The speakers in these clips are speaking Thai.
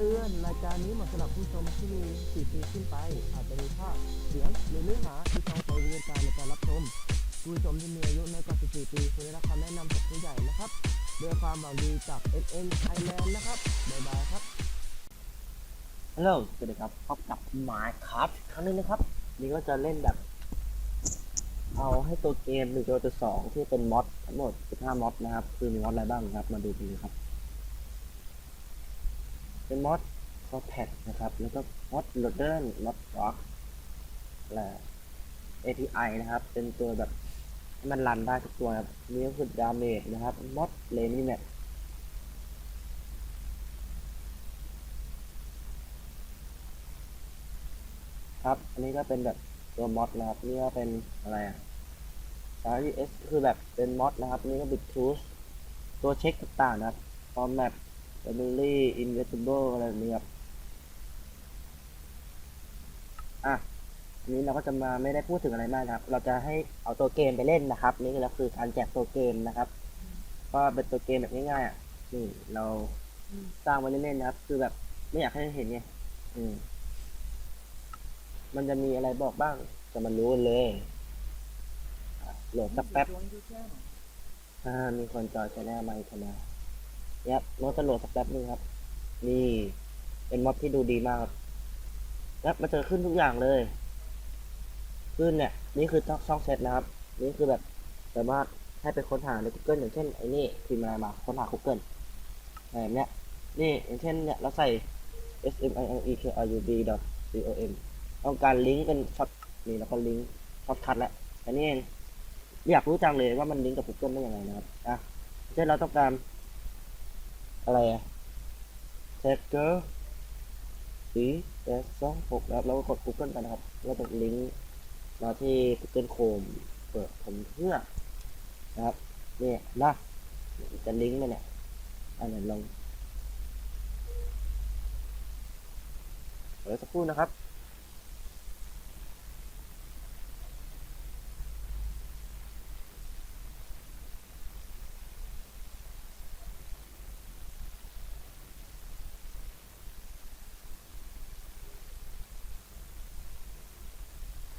เตือนรายการนี้เหมาะสำหรับผู้ชมที่มี4ปีขึ้นไป อาจจะมีภาพเสียงหรือเนื้อหาที่ต้องใช้วิจารณญาณในการรับชมผู้ชมที่มีอายุน้อยกว่า14ปีควรได้รับคำแนะนำจากผู้ใหญ่นะครับด้วยความหวังดีจาก SN Thailand นะครับบ๊ายบายครับฮัลโหลสวัสดีครับพบกับ Minecraft อีกครั้งหนึงนะครับ นี่ก็จะเล่นแบบ เอาให้ตัวเกม1ตัว2ที่เป็นมอดทั้งหมด15มอดนะครับ คือมีมอดอะไรบ้างครับ มาดูกันเลยครับ เป็นมอดคอแพดนะครับ แล้วก็มอดโหลดเดอร์มอดร็อกและ API นะครับ เป็นตัวแบบให้มันรันได้ทุกตัวครับนี่ก็คือดาเมจนะครับมอดเลนนี่แมครับ อันนี้ก็เป็นแบบตัวมอดนะครับ นี่ก็เป็นอะไรอะ RES คือแบบเป็นมอดนะครับ นี่ก็บิ t ทูสตัวเช็คต่างๆนะครับ format family invisible อะไรแบบนี้ครับอะอันนี้เราก็จะมาไม่ได้พูดถึงอะไรมากนะครับ เราจะให้เอาตัวเกมไปเล่นนะครับ นี่ก็คือการแจกตัวเกมนะครับ ก็เป็นตัวเกมแบบง่ายๆอะนี่เราสร้างไว้เล่นๆนะครับ คือแบบไม่อยากให้เห็นไงอืม มันจะมีอะไรบอกบ้าง จะมารู้กันเลยโหลดสักแป๊บ อ่า มีคนจอยชแนลมาอีกแล้ว นี่ยโน้ตจะโหลดสักแป๊บนึงครับ นี่เป็นม็อดที่ดูดีมากครับแล้วมันจะขึ้นทุกอย่างเลย ขึ้นเนี่ย นี่คือช่องเซตนะครับ นี่คือแบบสามารถให้ไปค้นหาใน Google อย่างเช่นไอ้นี่พิมพ์มามาค้นหา Google แบบเนี้ยนี่อย่างเช่นเนี่ยเราใส่ s m i l e k r u b c o m ต้องการลิงก์เป็นช็อตนี่แล้วก็ลิงก์ช็อตคัทแล้วอันนี้เองอยากรู้จังเลยว่ามันลิงก์กับ Google ได้ยังไงนะครับอะเช่นเราต้องการ อะไรอะแท็กเกอร์สีแปดสองหกแล้วเราก็กด Google กันะครับ แล้วกดลิงก์มาที่ Google Chrome เปิดผมเพื่อนะครับเนี่ยนะจะลิงก์ไปเนี่ยอันนี้ลองเดี๋ยวสักครู่นะครับ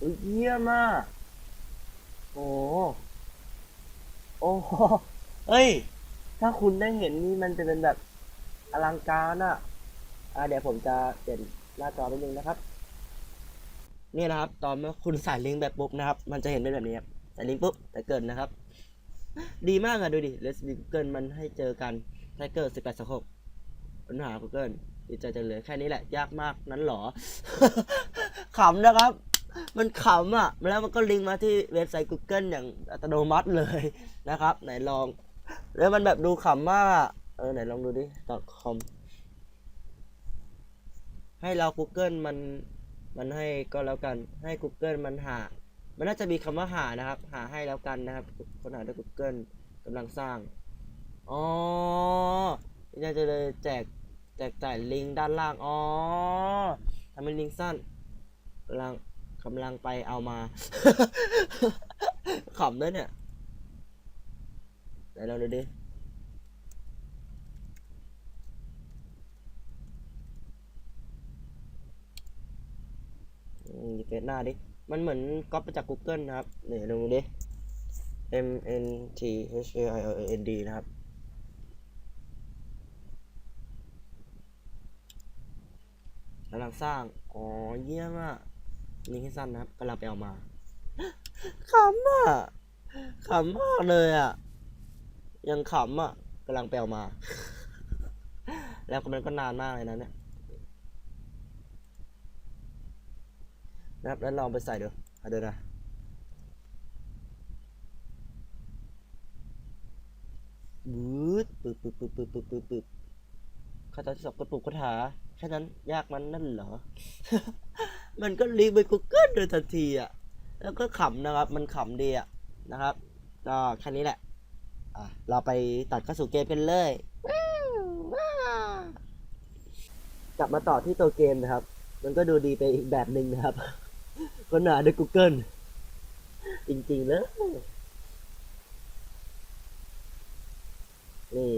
อุ๊ยเยี่ยมมากโอ้โอ้โหเฮ้ย ถ้าคุณได้เห็นนี่มันจะเป็นแบบอลังการอะอะเดี๋ยวผมจะเปลี่ยนหน้าจอไปนึงนะครับ นี่นะครับ ตอนเมื่อคุณใส่ลิงก์แบบปุ๊บนะครับ มันจะเห็นเป็นแบบนี้ครับ ใส่ลิงก์ปุ๊บแต่เกิดนะครับ ดีมากอะดูดิ Let's be Google มันให้เจอกันไทเกอร์สิบแปดสหกปัญหา Google ดีใจจังเลยแค่นี้แหละ ยากมากนั้นหรอ ขำนะครับ มันขำอะ แล้วมันก็ลิงก์มาที่เว็บไซต์ Google อย่างอัตโนมัติเลยนะครับ ไหนลอง แล้วมันแบบดูขำมาก เออไหนลองดูดิ .com ให้เรา Google มันมันให้ก็แล้วกัน ให้ Google มันหา มันน่าจะมีคำว่าหานะครับ หาให้แล้วกันนะครับค้นหาด้วย Google กำลังสร้าง อ๋อนี่จะเลยแจกแจกจ่ายลิงก์ด้านล่าง อ๋อทำเป็นลิงก์สั้นกำลัง กำลังไปเอามา ขำด้วยเนี่ยไหนลองดูดิอืมเฟซหน้าดิ มันเหมือนก๊อปมาจาก Google นะครับเนี่ยลองดูดิ M N T H A I L A N D นะครับ กำลังสร้าง อ๋อ เยี่ยมอะ ลิงก์ให้สั้นนะครับกำลังไปเอามาขำอะขำมากเลยอะ ยังขำอะกำลังไปเอามา แล้วมันก็นานมากเลยนะเนี่ยนะครับแล้วลองไปใส่ดูเอาดูนะบึ๊ดปึ๊บปึ๊บปึ๊บปึ๊บปึ๊บปึ๊บปึ๊บขั้นตอนที่สองกดปุ่มค้นหาแค่นั้นยากมันนั่นเหรอ มันก็ลิงก์ไป Google โดยทันทีอะ แล้วก็ขำนะครับ มันขำดีอะนะครับ ก็แค่นี้แหละ อะ เราไปตัดเข้าสู่เกมกันเลย กลับมาต่อที่ตัวเกมนะครับ มันก็ดูดีไปอีกแบบหนึ่งนะครับ ค้นหาด้วย Google จริงๆเลยนี่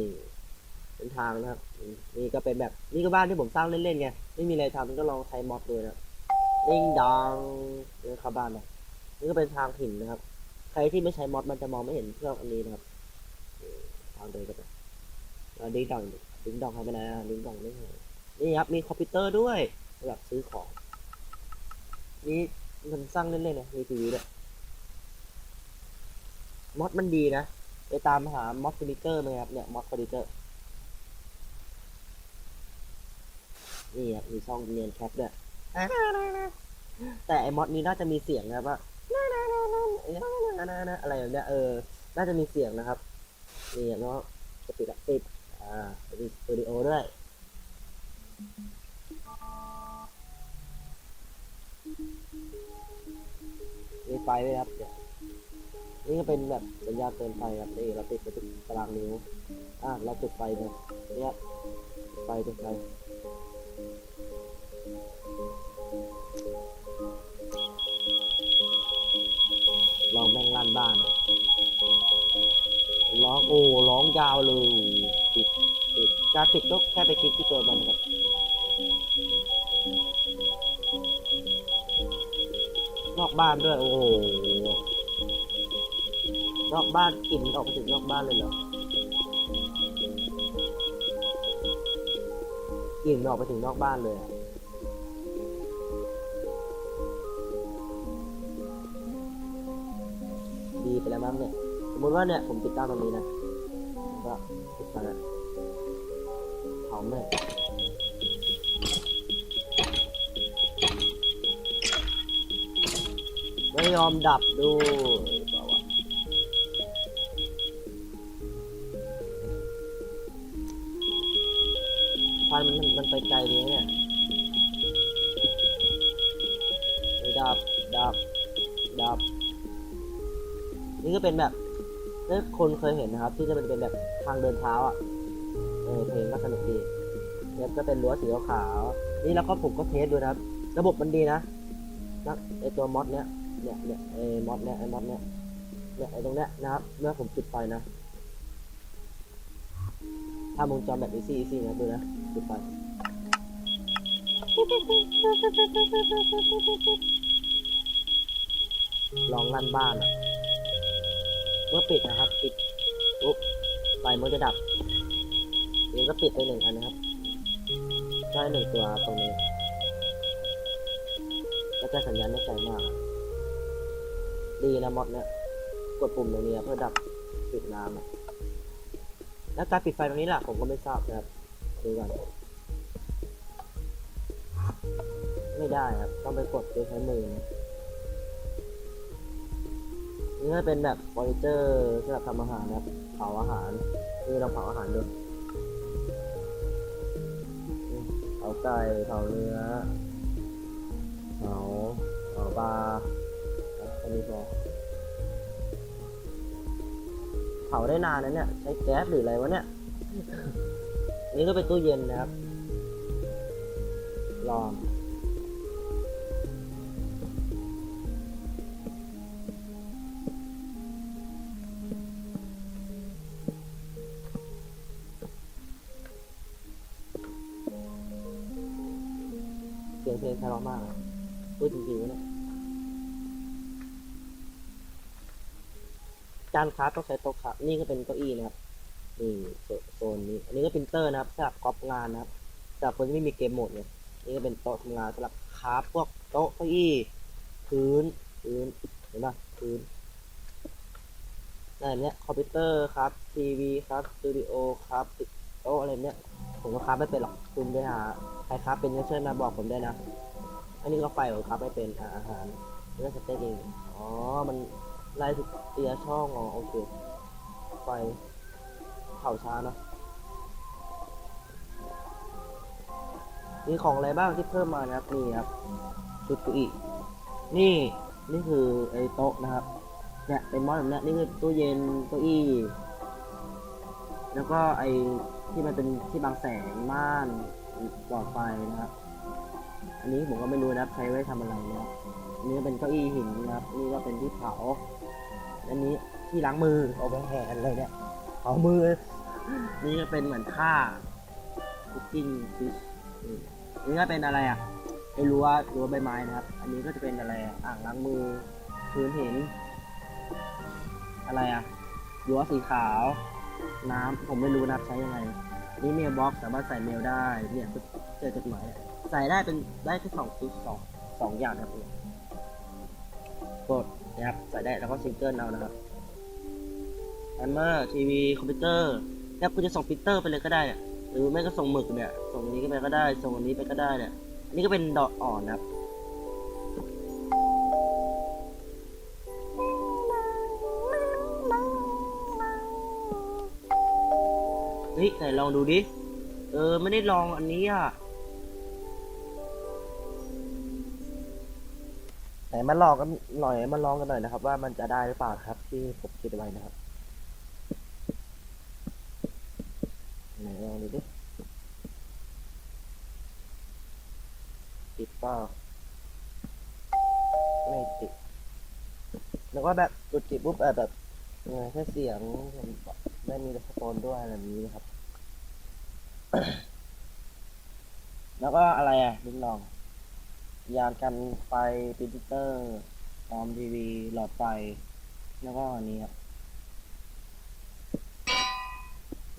เป็นทางนะครับ นี่ก็เป็นแบบ นี่ก็บ้านที่ผมสร้างเล่นๆไง ไม่มีอะไรทำก็ลองใช้มอดดูนะ ลิงดองเดินเข้าบ้านนะนี่ก็เป็นทางหินนะครับ ใครที่ไม่ใช้มอดมันจะมองไม่เห็นเครื่องอันนี้นะครับทางเดินก็ไปอ่าดิ้งดองดิ้งดองหายไปไหนอะดิ้งดองไม่หายนี่ครับ มีคอมพิวเตอร์ด้วยสำหรับซื้อของ นี่มันสร้างเล่นๆนะมีทีวีด้วยมอดมันดีนะไปตามหามอดเฟอร์นิเจอร์ไหมครับเนี่ยมอดเฟอร์นิเจอร์นี่ครับมีช่องเนียนแคปด้วย แต่ไอ้มอดนี้น่าจะมีเสียงนะครับว่าอะไรแบบเนี้ยเออ น่าจะมีเสียงนะครับนี่เนาะจะปิดอะปิดอ่ามีสตูดิโอด้วยมีไฟด้วยครับเนี่ยนี่ก็เป็นแบบสัญญาณเตือนไฟครับนี่เราติดไปที่ตารางนิ้วอะเราจุดไฟเนี่ยเนี่ยไฟจุดไฟ ลองแม่งลั่นบ้านร้องโอ้ร้องยาวเลยติดติดจะติดก็แค่ไปคลิกที่ตัวมันครับนอกบ้านด้วย โอ้โหนอกบ้านกลิ่นออกไปถึงนอกบ้านเลยเหรอกลิ่นออกไปถึงนอกบ้านเลยอะามเนี่ย สมมติว่าเนี่ยผมติดตั้งตรงนี้นะก็ติดไปแล้วเผาแม่งไม่ยอมดับดู เป็นแบบถ้าคนเคยเห็นนะครับ ที่จะเป็นแบบทางเดินเท้าอะเออเพลงก็สนุกดีเนี่ยก็เป็นรั้วสีขาวนี่แล้วก็ผมก็เทสดูนะครับ ระบบมันดีนะนะไอตัวมอดเนี้ยเนี่ยเนี่ยไอมอดเนี้ยไอมอดเนี้ยเนี่ยไอตรงเนี้ยนะครับเมื่อผมจุดไฟนะถ้าวงจรแบบอีซี่อีซี่นะดูนะจุดไฟลองลั่นบ้านอะ เมื่อปิดนะครับ ปิดปุ๊บไฟมันจะดับนี่ก็ปิดไปหนึ่งอันนะครับได้หนึ่งตัวตรงนี้ ก็จะสัญญาณไม่ไกลมาก ดีนะมอดเนี่ย กดปุ่มตรงนี้เพื่อดับปิดน้ำอะแล้วการปิดไฟตรงนี้ล่ะ ผมก็ไม่ทราบนะครับ ดูกัน ไม่ได้ครับ ต้องไปกดด้วยใช้มือนะ นี่ก็เป็นแบบฟอร์เจอร์สำหรับทำอาหารนะครับเผาอาหารนี่เราเผาอาหารด้วยเผาไก่เผาเนื้อเผาเผาปลาอะแค่นี้พอเผาได้นานนะเนี่ยใช้แก๊สหรืออะไรวะเนี่ยนี่ก็เป็นตู้เย็นนะครับลอง เสียงเพลงไพเราะมากพูดจริงๆวะเนี่ยจานค้าต้องใช้โต๊ะครับนี่ก็เป็นเก้าอี้นะครับนี่โซนนี้ อันนี้ก็เปรินเตอร์นะครับสำหรับก๊อปงานนะครับสำหรับคนที่ไม่มีเกมโหมดเนี่ยนี่ก็เป็นโต๊ะทำงานสำหรับคราฟพวกโต๊ะเก้าอี้พื้นพื้นเห็นปะพื้นอะไรเนี้ยคอมพิวเตอร์ครับทีวีครับสตูดิโอครับโต๊ะอะไรเนี้ย ผมก็คราฟไม่เป็นหรอกคุณไปหาใครคราฟเป็นก็ช่วยมาบอกผมได้นะ อันนี้ก็ไฟผมครับไม่เป็นอาหารเลือกสเต็กเองอ๋อ มันไล่ทุกเตียช่องอ๋อโอเคไฟเผาช้านะมีของอะไรบ้างที่เพิ่มมานะครับนี่ครับชุดกุอีนี่นี่คือไอ้โต๊ะนะครับเนี่ยเป็นมอสแบบนี้นี่คือตู้เย็นเก้าอี้ แล้วก็ไอ้ ที่มันเป็นที่บังแสงม่านหลอดไฟนะครับ อันนี้ผมก็ไม่รู้นะครับใช้ไว้ทำอะไรนะครับอันนี้เป็นเก้าอี้หินนะครับ นี่ก็เป็นที่เผา อันนี้ที่ล้างมือเอาไปแห่อะไรเนี่ยเผามือ นี่ก็เป็นเหมือนค่าคุกกิ้งฟิชนี่ก็เป็นอะไรอะไอ้รั้วรั้วใบไม้นะครับ อันนี้ก็จะเป็นอะไรอะอ่างล้างมือพื้นหิน อะไรอะรั้วสีขาว น้ำผมไม่รู้นะใช้ยังไง นี่เมลบ็อกสามารถใส่เมลได้เนี่ยเจอจดหมายใส่ได้เป็นได้แค่สองชุดสองสองอย่างนะครับกดนะครับใส่ได้แล้วก็ซิงเกิลเอานะครับแฮมเมอร์ทีวีคอมพิวเตอร์เนี่ยคุณจะส่งพิเตอร์ไปเลยก็ได้หรือไม่ก็ส่งหมึกเนี่ยส่งอันนี้ไปก็ได้ส่งอันนี้ไปก็ได้เนี่ยอันนี้ก็เป็นดอกอ่อนนะครับ ฮ้ยไหนลองดูดิ เออไม่ได้ลองอันนี้อะ ไหนมาลองกันหน่อยมาลองกันหน่อยนะครับ ว่ามันจะได้หรือเปล่าครับ ที่ผมคิดไว้นะครับไหนลองดูดิติดเปล่าไม่ติดแล้วก็แบบกดจิบปุ๊บแบบแบบแค่เสียงไม่มีสโตนด้วยอะไรแบบนี้นะครับ แล้วก็อะไรอะลิงลอง ยานกันไฟปริเตอร์จอมทีวีหลอดไฟ แล้วก็อันนี้ครับ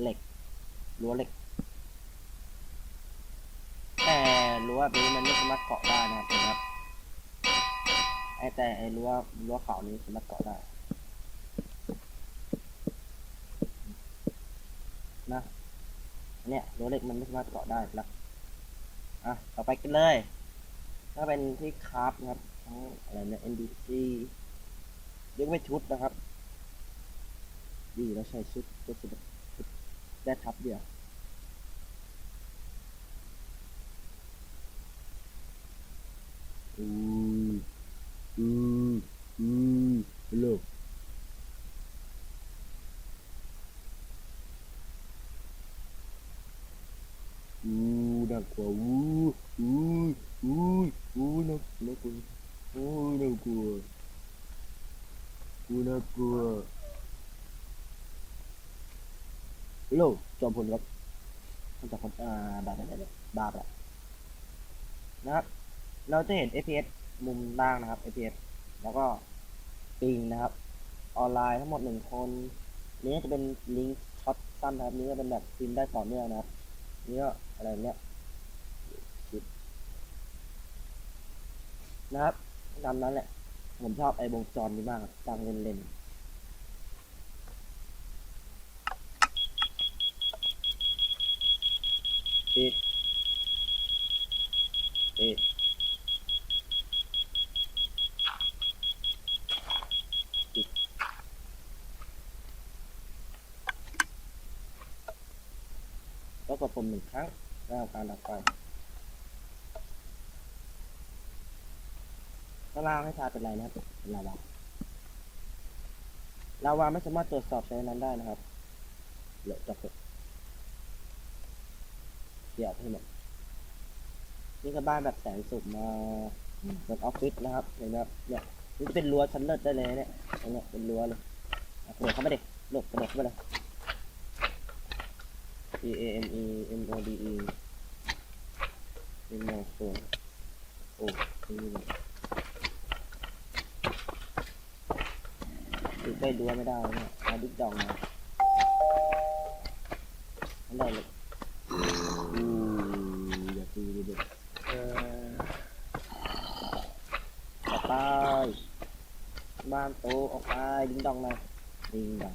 เหล็กรั้วเหล็ก แต่รั้วแบบนี้มันไม่สามารถเกาะได้นะครับเห็นะครับไอแต่ไอรั้วรั้วขานี้สามารถเกาะได้ นะ เนี่ยรั้วเหล็กมันไม่สามารถเกาะได้แล้วอะต่อไปกันเลยถ้าเป็นที่คราฟนะครับทั้งอะไรเนี่ย NDC ยกเว้นชุดนะครับดีแล้วใช้ชุดชุดชุดชุดได้ทับเดียวอืมอืมอืมฮัลโหลอู้น่ากลัวอู้อู้อู้อู้น่ากลัวอู้น่ากลัวอู้น่ากลัวฮัลโหลจอมพลครับคุณจอมพลอ่าบาบาบาบานะครับ เราจะเห็น FPS มุมล่างนะครับ FPS แล้วก็ปิงนะครับ ออนไลน์ทั้งหมดหนึ่งคนนี้จะเป็นลิงก์ช็อตสั้นนะครับ นี้ก็เป็นแบบพิมพ์ได้ต่อเนื่องนะครับ นี่ก็อะไรเนี้ยคิด นะครับตามนั้นแหละ ผมชอบไอ้วงจรนี้มากครับฟังเล่นๆปิดปิดก็กดปุ่มหนึ่งครั้งแล้วการดับไฟ ข้างล่างให้ทาเป็นไรนะครับลาวาลาวาไม่สามารถตรวจสอบใช้นั้นได้นะครับเหลือจับเถอะเกี่ยวให้หมดนี่ก็บ้านแบบแสงสุขมาเหมือนออฟฟิศนะครับเห็นไหมครับเนี่ยนี่เป็นรั้วชั้นเลิศได้เลยเนี่ยอันเนี้ยเป็นรั้วเลยกระโดดเข้ามาดิหลบกระโดดเข้ามาเลย E A M E M O D E เป็นโมโซนโอ้นี่เลย ดูใกล้ดูไม่ได้เนี่ยเอาดิ๊กดองมาไม่ได้เลยอู้อย่าตีเลยเด็กเออต่อไปบ้านโตออกไปดิ้งดองมาดิ้งดอง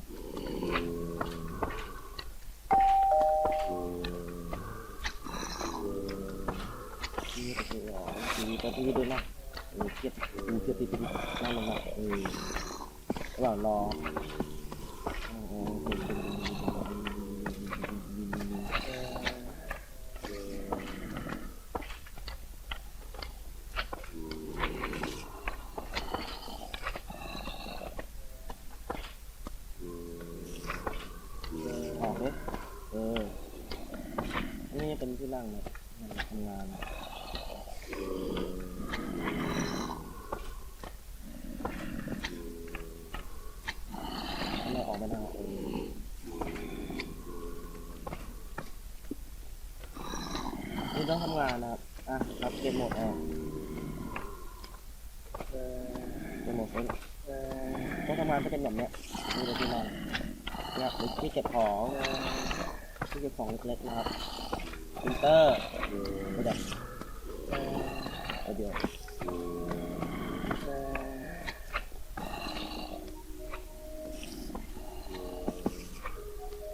นี่ก็คืออ๋อทีตัวที่ด้วยนะเออเก็บดูเก็บตีตีนั่งลงมาเออ ระหว่ารอออกเลยเออ นี่เป็นที่นั่งเนี่ยทำงาน ทำไมออกไม่ได้เออ ต้องทำงานนะครับ อะรับเกมโหมดออกเออเกมโหมดเป็นเออต้องทำงานก็เป็นแบบเนี้ยนี่เลยที่นอนเนี่ยหรือที่เก็บของที่เก็บของเล็กๆนะครับปรินเตอร์ก็แบบเออเดี๋ยว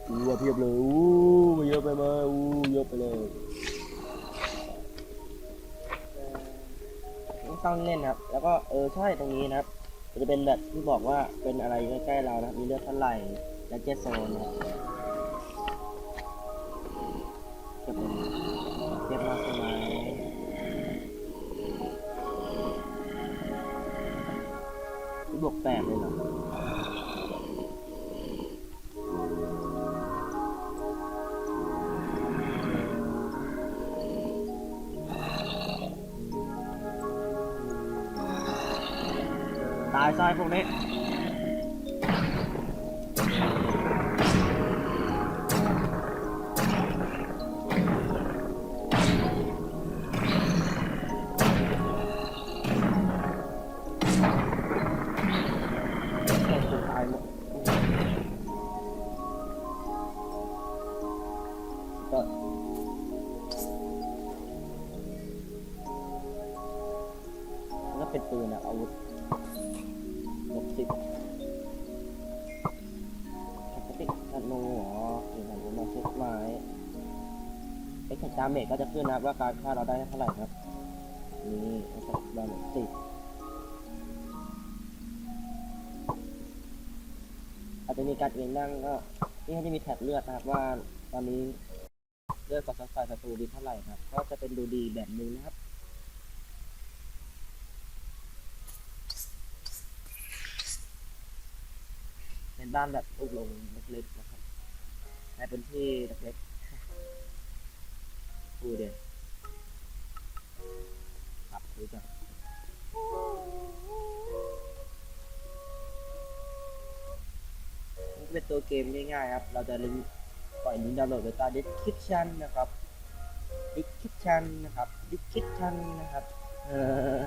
อู้เพียบเลยอู้เยอะไปไหมอู้เยอะไปเลยต้องตั้งเล่นนะครับ แล้วก็เออใช่ตรงนี้นะครับ จะเป็นแบบที่บอกว่าเป็นอะไรใกล้ๆเรานะครับมีเลือดเท่าไหร่ และเจ็ตโซนนะครับเป็นเทียบมากใช่ไหมบวกแปดเลยเหรอตายทรายพวกนี้าเมจก็จะขึ้นนะครับว่าการฆ่าเราได้เท่าไหร่ครับนี่เอ็กซ์ดาเมจสิบอาจจะมีการเอียงนั่งก็นี่เขาจะมีแท็บเลือดนะครับว่าตอนนี้เลือดกับซับไฟศัตรูดีเท่าไหร่ครับ ก็จะเป็นดูดีแบบนึงนะครับเป็นบ้านแบบลูกลงเล็กๆนะครับในพื้นที่เล็กๆ ดูเด่นครับดูจังนี่เป็นตัวเกมง่ายๆครับ เราจะลิงปล่อยลิงก์ดาวน์โหลดไว้ใต้ description นะครับ description นะครับ description นะครับเออ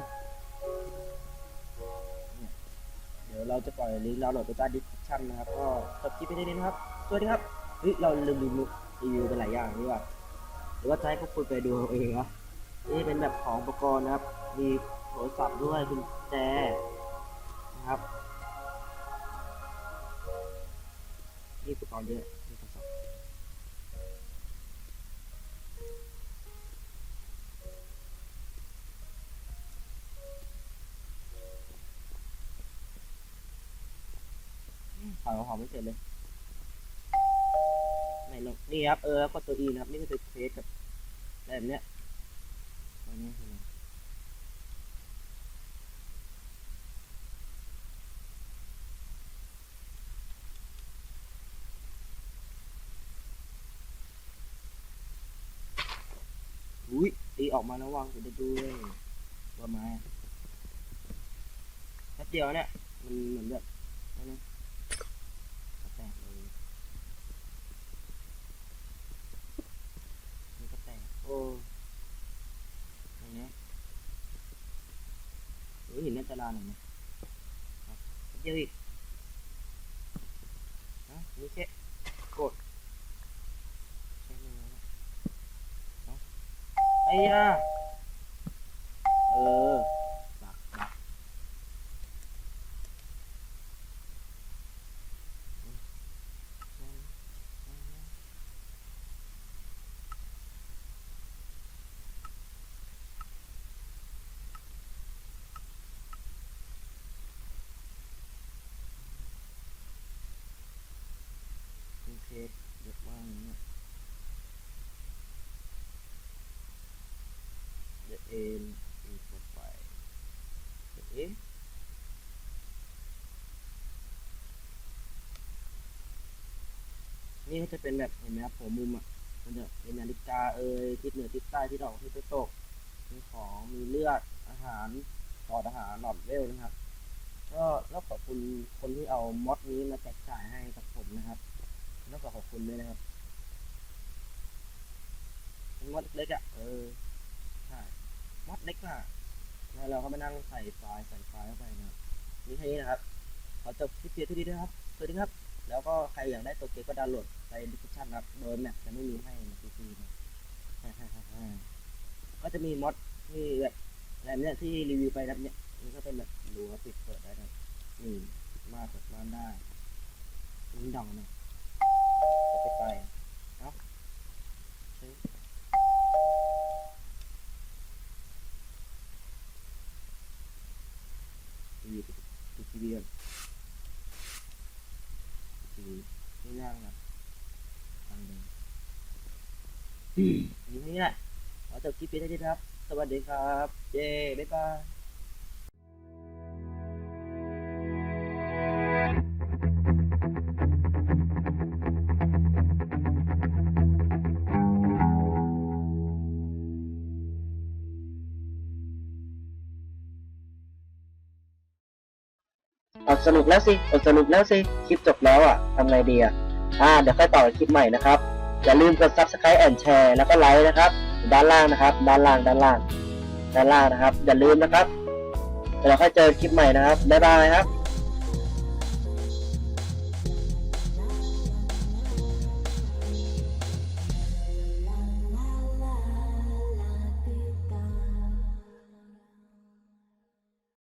เดี๋ยวเราจะปล่อยลิงก์ดาวน์โหลดไว้ใต้ description นะครับ ก็จบคลิปไปได้นี้นะครับ สวัสดีครับเฮ้ยเราลืมรีวิวรีวิวไปหลายอย่างนี่ว่ะ รือว่าจะให้พวกคุณไปดูเอาเองวะนี่เป็นแบบของอุปกรณ์นะครับ มีโทรศัพท์ด้วยกุญแจนะครับนี่อุปกรณ์เยอะนี่โทรศัพท์ถ่ายของหอมไม่เสร็จเลย นี่ครับเออแล้วก็ตัว E นะครับนี่คือตัวเคสกับแบบเนี้ยอันนี้คืออุ้ยตีออกมาแล้ววางอยู่ในด้วยว่าม้อะแป๊บเดียวเนี่ยมันเหมือนแบบนั่นนะแตกเลยมันก็แตก โอ้อันนี้โอ้ยเห็นน่าตาลาหน่อยนะครับเดียวอีกนะนี่แค่กดใช้มือแล้วเนาะไอ้ยาเออดักดักคุณเคสเด็กว่าอย่างเงี้ย เดี๋ยวเอ็นอีกต่อไปเอ๊ะนี่ก็จะเป็นแบบเห็นไหมครับหัวมุมอะมันจะเป็นนาฬิกาเอ่ยทิศเหนือทิศใต้ทิศออกทิศตกมีของมีเลือดอาหารหลอดอาหารหลอดเวลนะครับ ก็ต้องขอบคุณคนที่เอามอดนี้มาแจกจ่ายให้กับผมนะครับต้องขอขอบคุณด้วยนะครับมอดเล็กอะเออ มอดเล็กอะแล้วเราก็มานั่งใส่ไฟล์ใส่ไฟล์เข้าไปนะนี่แค่นี้นะครับ ขอจบคลิปเพียงเท่านี้นะครับ สวัสดีครับ แล้วก็ใครอยากได้ตัวเกมก็ดาวน์โหลดในดิสคริปชั่นครับ โดยแมปจะไม่มีให้ในพีซีนะก็จะมีมอดที่แบบอะไรเนี่ยที่รีวิวไปนะครับเนี่ยมันก็เป็นแบบรั้วปิดเปิดได้นะนี่มาเปิดม่านได้นี่ดองนะจะไปไปเนาะซื้อรีวิว ปิดทีวีก่อนปิดทีวีไม่ย่างนะทางเดินอยู่ที่นี่แหละขอจบคลิปเพียงเท่านี้ครับ สวัสดีครับ เย้บ๊ายบาย ดสนุกแล้วสิอดสนุกแล้วสิ คลิปจบแล้วอะทำไงดีอะอ่าเดี๋ยวค่อยต่อคลิปใหม่นะครับ อย่าลืมกด subscribe and share แล้วก็ไลค์นะครับ ด้านล่างนะครับ ด้านล่างด้านล่างด้านล่างนะครับ อย่าลืมนะครับเดี๋ยวเราค่อยเจอคลิปใหม่นะครับ บ๊ายบายครับ